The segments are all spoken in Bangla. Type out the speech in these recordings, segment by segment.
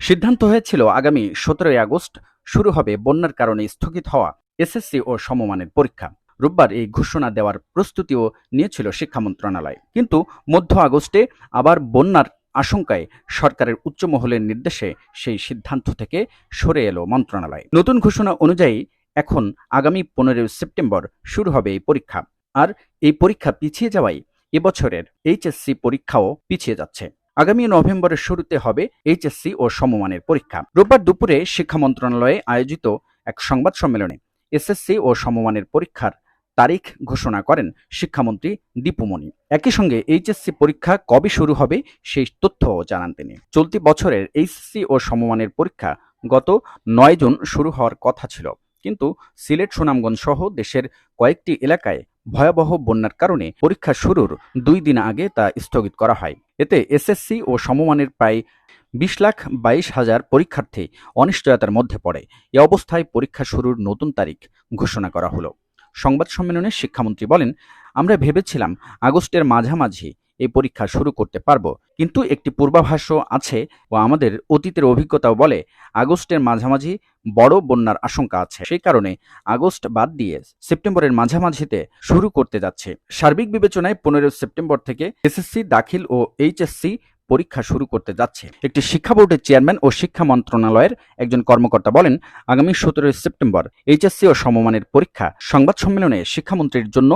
সিদ্ধান্ত হয়েছিল আগামী সতেরোই আগস্ট শুরু হবে বন্যার কারণে স্থগিত হওয়া এসএসসি ও সমমানের পরীক্ষা। রোববার এই ঘোষণা দেওয়ার প্রস্তুতিও নিয়েছিল শিক্ষা মন্ত্রণালয়। কিন্তু মধ্য আগস্টে আবার বন্যার আশঙ্কায় সরকারের উচ্চ মহলের নির্দেশে সেই সিদ্ধান্ত থেকে সরে এলো মন্ত্রণালয়। নতুন ঘোষণা অনুযায়ী এখন আগামী পনেরোই সেপ্টেম্বর শুরু হবে এই পরীক্ষা। আর এই পরীক্ষা পিছিয়ে যাওয়ায় এবছরের এইচএসসি পরীক্ষাও পিছিয়ে যাচ্ছে। আগামী নভেম্বরের শুরুতে হবে এইচএসসি ও সমমানের পরীক্ষা। রোববার দুপুরে শিক্ষা মন্ত্রণালয়ে আয়োজিত এক সংবাদ সম্মেলনে এসএসসি ও সমমানের পরীক্ষার তারিখ ঘোষণা করেন শিক্ষামন্ত্রী দীপুমণি একই সঙ্গে এইচএসসি পরীক্ষা কবে শুরু হবে সেই তথ্যও জানান তিনি। চলতি বছরের এইচএসসি ও সমমানের পরীক্ষা গত নয় জুন শুরু হওয়ার কথা ছিল। কিন্তু সিলেট সুনামগঞ্জ সহ দেশের কয়েকটি এলাকায় ভয়াবহ বন্যার কারণে পরীক্ষা শুরুর দুই দিন আগে তা স্থগিত করা হয়। এতে এসএসসি ও সমমানের প্রায় বিশ লাখ বাইশ হাজার পরীক্ষার্থী অনিশ্চয়তার মধ্যে পড়ে। এ অবস্থায় পরীক্ষা শুরুর নতুন তারিখ ঘোষণা করা হলো। সংবাদ সম্মেলনে শিক্ষামন্ত্রী বলেন, আমরা ভেবেছিলাম আগস্টের মাঝামাঝি এই পরীক্ষা শুরু করতে পারব। কিন্তু একটি পূর্বাভাসও আছে ও আমাদের অতীতের অভিজ্ঞতাও বলে আগস্টের মাঝামাঝি বড় বন্যার আশঙ্কা আছে। সেই কারণে আগস্ট বাদ দিয়ে সেপ্টেম্বরের মাঝামাঝিতে শুরু করতে যাচ্ছে। সার্বিক বিবেচনায় পনেরো সেপ্টেম্বর থেকে এসএসসি, দাখিল ও এইচএসসি পরীক্ষা শুরু করতে যাচ্ছে। একটি শিক্ষা বোর্ডের চেয়ারম্যান ও শিক্ষা মন্ত্রণালয়ের একজন কর্মকর্তা বলেন, আগামী সতেরোই সেপ্টেম্বর এইচএসসি ও সমমানের পরীক্ষা সংবাদ সম্মেলনে শিক্ষামন্ত্রীর জন্য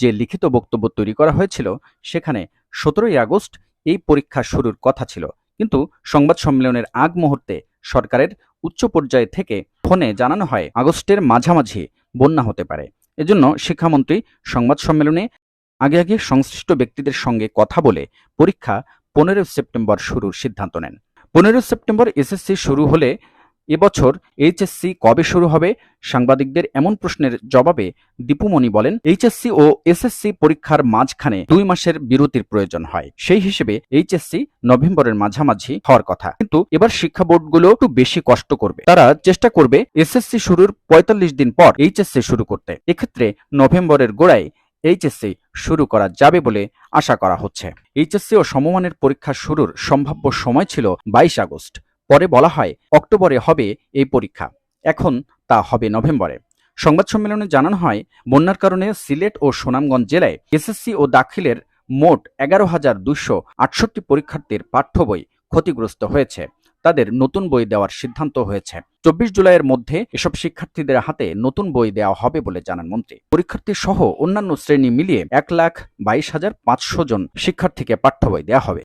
যে লিখিত বক্তব্য তৈরি করা হয়েছিল, সেখানে সতেরোই আগস্ট এই পরীক্ষা শুরুর কথা ছিল। কিন্তু সংবাদ সম্মেলনের আগ মুহূর্তে সরকারের উচ্চ পর্যায় থেকে ফোনে জানানো হয়, আগস্টের মাঝামাঝি বন্যা হতে পারে। এজন্য শিক্ষামন্ত্রী সংবাদ সম্মেলনে আগে আগে সংশ্লিষ্ট ব্যক্তিদের সঙ্গে কথা বলে পরীক্ষা পনেরো সেপ্টেম্বর শুরুর সিদ্ধান্ত নেন। পনেরো সেপ্টেম্বর এসএসসি শুরু হলে এবছর এইচএসসি কবে শুরু হবে? সাংবাদিকদের এমন প্রশ্নের জবাবে দীপুমণি বলেন, এইচএসসি ও এসএসসি পরীক্ষার মাঝখানে দুই মাসের বিরতির প্রয়োজন হয়। সেই হিসেবে এইচএসসি নভেম্বরের মাঝামাঝি হওয়ার কথা। কিন্তু এবার শিক্ষা বোর্ডগুলো একটু বেশি কষ্ট করবে। তারা চেষ্টা করবে এসএসসি শুরুর পঁয়তাল্লিশ দিন পর এইচএসসি শুরু করতে। এক্ষেত্রে নভেম্বরের গোড়ায় এইচএসসি শুরু করা যাবে বলে আশা করা হচ্ছে। এইচএসসি ও সমমানের পরীক্ষা শুরুর সম্ভাব্য সময় ছিল বাইশ আগস্ট। পরে বলা হয় অক্টোবরে হবে এই পরীক্ষা। এখন তা হবে নভেম্বরে। সংবাদ সম্মেলনে জানানো হয়, বন্যার কারণে সিলেট ও সুনামগঞ্জ জেলায় এসএসসি ও দাখিলের মোট এগারো হাজার দুইশো আটষট্টি পরীক্ষার্থীর পাঠ্য বই ক্ষতিগ্রস্ত হয়েছে। তাদের নতুন বই দেওয়ার সিদ্ধান্ত হয়েছে। চব্বিশ জুলাইয়ের মধ্যে এসব শিক্ষার্থীদের হাতে নতুন বই দেওয়া হবে বলে জানান মন্ত্রী। পরীক্ষার্থী সহ অন্যান্য শ্রেণি মিলিয়ে এক লাখ বাইশ হাজার পাঁচশো জন শিক্ষার্থীকে পাঠ্য বই দেওয়া হবে।